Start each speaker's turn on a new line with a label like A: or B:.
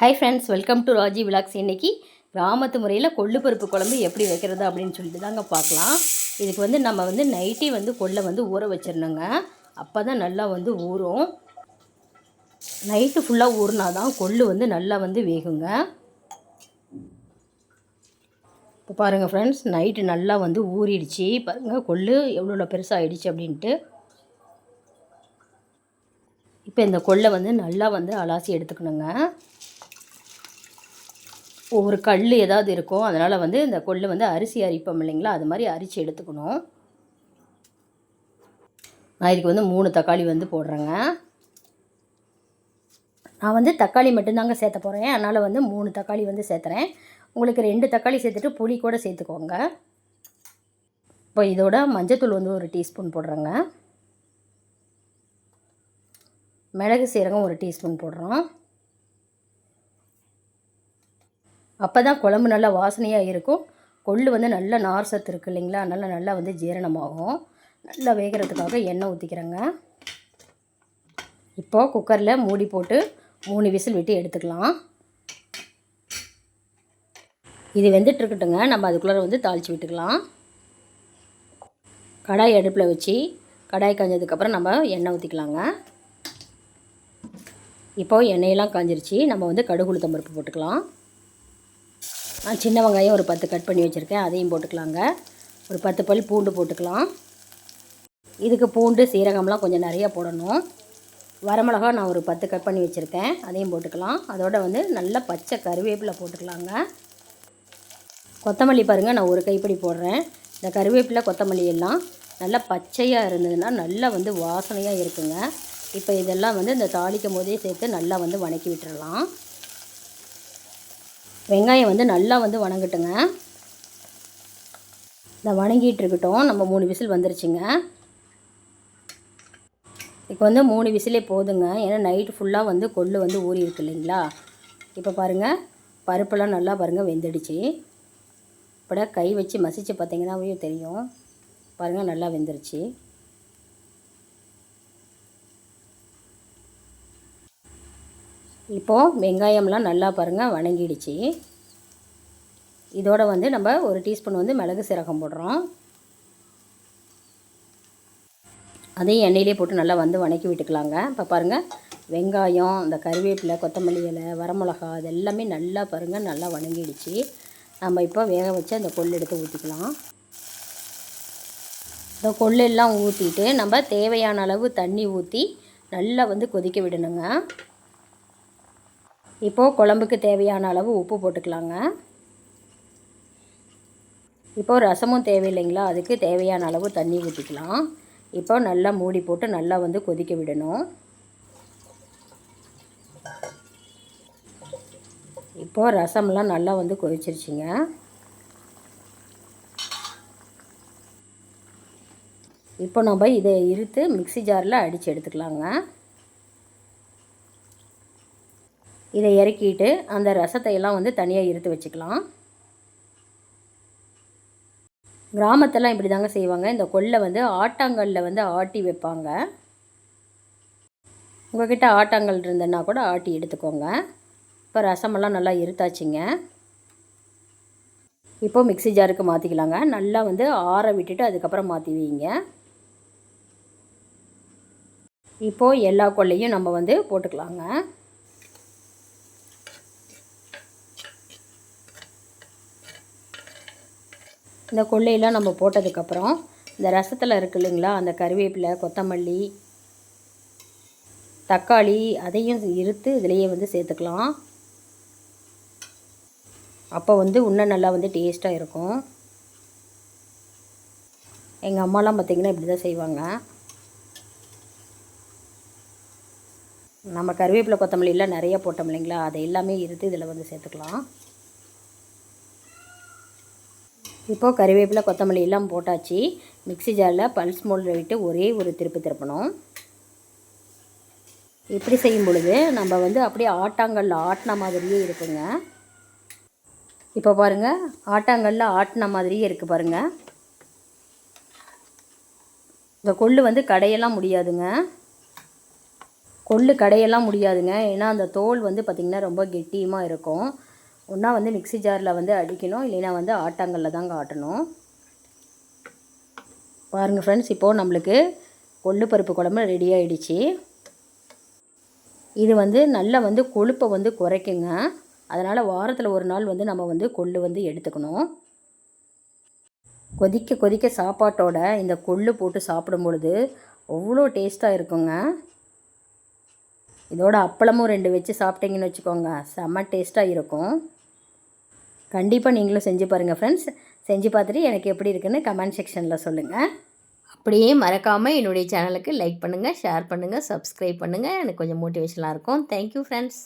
A: Hi friends welcome to Raji vlogs இன்னைக்கு கிராமத்து முறையில் கொள்ளு பருப்பு குழம்பு எப்படி வைக்கிறது அப்படின்னு சொல்லிட்டு தாங்க பார்க்கலாம். இதுக்கு வந்து நம்ம வந்து நைட்டே வந்து கொள்ளை வந்து ஊற வச்சிடணுங்க. அப்போ தான் நல்லா வந்து ஊறும். நைட்டு ஃபுல்லாக ஊறினா தான் கொள்ளு வந்து நல்லா வந்து வேகுங்க. இப்போ பாருங்கள் ஃப்ரெண்ட்ஸ் நைட்டு நல்லா வந்து ஊறிடுச்சு. பாருங்கள் கொள்ளு எவ்வளோ பெருசாகிடுச்சு அப்படின்ட்டு. இப்போ இந்த கொள்ளை வந்து நல்லா வந்து அலாசி எடுத்துக்கணுங்க. ஒவ்வொரு கல் ஏதாவது இருக்கும் அதனால் வந்து இந்த கொள்ளை வந்து அரிசி அரிப்போம் இல்லைங்களா? அது மாதிரி அரிச்சு எடுத்துக்கணும். நான் இதுக்கு வந்து மூணு தக்காளி வந்து போடுறேங்க. நான் வந்து தக்காளி மட்டும்தாங்க சேர்த்த போகிறேன் அதனால் வந்து மூணு தக்காளி வந்து சேர்த்துறேன். உங்களுக்கு ரெண்டு தக்காளி சேர்த்துட்டு புளி கூட சேர்த்துக்கோங்க. இப்போ இதோட மஞ்சத்தூள் வந்து ஒரு டீஸ்பூன் போடுறேங்க. மிளகு சீரகம் ஒரு டீஸ்பூன் போடுறோம். அப்போ தான் குழம்பு நல்லா வாசனையாக இருக்கும். கொள்ளு வந்து நல்ல நார் சத்து இருக்குது இல்லைங்களா? நல்லா நல்லா வந்து ஜீரணமாகும். நல்லா வேகிறதுக்காக எண்ணெய் ஊற்றிக்கிறேங்க இப்போது குக்கரில் மூடி போட்டு மூணு விசில் விட்டு எடுத்துக்கலாம். இது வெந்துட்டுருக்கட்டுங்க நம்ம அதுக்குள்ளே வந்து தாளித்து விட்டுக்கலாம். கடாய் அடுப்பில் வச்சு கடாய் காஞ்சதுக்கப்புறம் நம்ம எண்ணெய் ஊற்றிக்கலாங்க இப்போது எண்ணெயெல்லாம் காஞ்சிருச்சு. நம்ம வந்து கடுகு உளுத்தம் பருப்பு போட்டுக்கலாம். சின்ன வெங்காயம் ஒரு பத்து கட் பண்ணி வச்சுருக்கேன். அதையும் போட்டுக்கலாங்க. ஒரு பத்து பல் பூண்டு போட்டுக்கலாம். இதுக்கு பூண்டு சீரகம்லாம் கொஞ்சம் நிறையா போடணும். வரமிளகா நான் ஒரு பத்து கட் பண்ணி வச்சுருக்கேன். அதையும் போட்டுக்கலாம். அதோட வந்து நல்ல பச்சை கருவேப்பிலை போட்டுக்கலாங்க. கொத்தமல்லி பாருங்கள் நான் ஒரு கைப்பிடி போடுறேன். இந்த கருவேப்பிலை கொத்தமல்லி எல்லாம் நல்லா பச்சையாக இருந்ததுன்னா நல்லா வந்து வாசனையாக இருக்குங்க. இப்போ இதெல்லாம் வந்து இந்த தாளிக்கும் போதே சேர்த்து நல்லா வந்து வணக்கி விட்டுறலாம். வெங்காயம் வந்து நல்லா வந்து வணங்கட்டுங்க. இந்த வணங்கிட்டு இருக்கட்டும் நம்ம மூணு விசில் வந்துருச்சுங்க. இப்போ வந்து மூணு விசிலே போதுங்க. ஏன்னா நைட்டு ஃபுல்லாக வந்து கொள்ளு வந்து ஊறி இருக்கு இல்லைங்களா? இப்போ பாருங்கள் பருப்பெல்லாம் நல்லா பாருங்கள் வெந்துடுச்சு. இப்போ கை வச்சு மசித்து பார்த்தீங்கன்னாவே தெரியும். பாருங்கள் நல்லா வெந்துருச்சு. இப்போது வெங்காயம்லாம் நல்லா பாருங்கள் வணங்கிடுச்சு. இதோட வந்து நம்ம ஒரு டீஸ்பூன் வந்து மிளகு சீரகம் போடுறோம். அதையும் எண்ணெயிலே போட்டு நல்லா வந்து வணக்கி விட்டுக்கலாங்க. இப்போ பாருங்கள் வெங்காயம் இந்த கருவேப்பிலை கொத்தமல்லி இலை வரமிளகா அது எல்லாமே நல்லா பாருங்கள் நல்லா வணங்கிடுச்சு. நம்ம இப்போ வேக வச்சு அந்த கொள்ளு எடுத்து ஊற்றிக்கலாம் இந்த கொள்ளெல்லாம் ஊற்றிட்டு நம்ம தேவையான அளவு தண்ணி ஊற்றி நல்லா வந்து கொதிக்க விடணுங்க. இப்போது குழம்புக்கு தேவையான அளவு உப்பு போட்டுக்கலாங்க. இப்போது ரசமும் தேவையில்லைங்களா? அதுக்கு தேவையான அளவு தண்ணி ஊற்றிக்கலாம் இப்போ நல்லா மூடி போட்டு நல்லா வந்து கொதிக்க விடணும். இப்போது ரசம்லாம் நல்லா வந்து கொதிச்சிருச்சுங்க. இப்போ நம்ம இதை இருத்து மிக்சி ஜாரில் அடித்து எடுத்துக்கலாங்க. இதை இறக்கிட்டு அந்த ரசத்தை எல்லாம் வந்து தனியாக இருத்து வச்சுக்கலாம். கிராமத்தெல்லாம் இப்படி தாங்க செய்வாங்க. இந்த கொல்லை வந்து ஆட்டாங்கல்ல வந்து ஆட்டி வைப்பாங்க. உங்கள்கிட்ட ஆட்டாங்கல் இருந்ததுன்னா கூட ஆட்டி எடுத்துக்கோங்க. இப்போ ரசமெல்லாம் நல்லா இருத்தாச்சுங்க இப்போ மிக்சி ஜாருக்கு மாற்றிக்கலாங்க நல்லா வந்து ஆற விட்டுட்டு அதுக்கப்புறம் மாற்றி வைங்க. இப்போது எல்லா கொள்ளையும் நம்ம வந்து போட்டுக்கலாங்க. இந்த கொள்ளையெல்லாம் நம்ம போட்டதுக்கப்புறம் இந்த ரசத்தில் இருக்கு இல்லைங்களா அந்த கருவேப்பிலை கொத்தமல்லி தக்காளி அதையும் இருத்து இதிலையே வந்து சேர்த்துக்கலாம். அப்போ வந்து இன்னும் நல்லா வந்து டேஸ்ட்டாக இருக்கும். எங்கள் அம்மாலாம் பார்த்திங்கன்னா இப்படி தான் செய்வாங்க. நம்ம கருவேப்பிலை கொத்தமல்லிலாம் நிறைய போட்டோம் இல்லைங்களா அதை எல்லாமே இருத்து இதில் வந்து சேர்த்துக்கலாம். இப்போது கறிவேப்பிலை கொத்தமல்லி எல்லாம் போட்டாச்சு. மிக்சி ஜாரில் பல்ஸ் மோல்டில் விட்டு ஒரே ஒரு திருப்பு திருப்பணும். இப்படி செய்யும் பொழுது நம்ம வந்து அப்படியே ஆட்டாங்கல்ல ஆட்டின மாதிரியே இருக்குங்க. இப்போ பாருங்கள் ஆட்டாங்கல்ல ஆட்டின மாதிரியே இருக்குது பாருங்கள் இந்த கொள்ளு வந்து கடையெல்லாம் முடியாதுங்க. கொள்ளு கடையெல்லாம் முடியாதுங்க. ஏன்னா அந்த தோல் வந்து பார்த்திங்கன்னா ரொம்ப கெட்டியமாக இருக்கும். ஒன்றா வந்து மிக்ஸி ஜாரில் வந்து அடிக்கணும். இல்லைன்னா வந்து ஆட்டாங்கல்ல தாங்க ஆட்டணும். பாருங்கள் ஃப்ரெண்ட்ஸ் இப்போது நம்மளுக்கு கொள்ளு பருப்பு குழம்பு ரெடி ஆகிடுச்சு இது வந்து நல்லா வந்து கொழுப்பை வந்து குறைக்குங்க. அதனால் வாரத்தில் ஒரு நாள் வந்து நம்ம வந்து கொள்ளு வந்து எடுத்துக்கணும். கொதிக்க கொதிக்க சாப்பாட்டோட இந்த கொள்ளு போட்டு சாப்பிடும் பொழுது அவ்வளோ டேஸ்ட்டாக இருக்குங்க. இதோட அப்பளமும் ரெண்டு வச்சு சாப்பிட்டீங்கன்னு வச்சுக்கோங்க செம்ம டேஸ்ட்டாக இருக்கும். கண்டிப்பாக நீங்களும் செஞ்சு பாருங்கள் ஃப்ரெண்ட்ஸ் செஞ்சு பார்த்துட்டு எனக்கு எப்படி இருக்குன்னு கமெண்ட் செக்ஷனில் சொல்லுங்கள் அப்படியே மறக்காமல் என்னுடைய சேனலுக்கு லைக் பண்ணுங்கள் ஷேர் பண்ணுங்கள் சப்ஸ்கிரைப் பண்ணுங்கள் எனக்கு கொஞ்சம் மோட்டிவேஷனாக இருக்கும். Thank you friends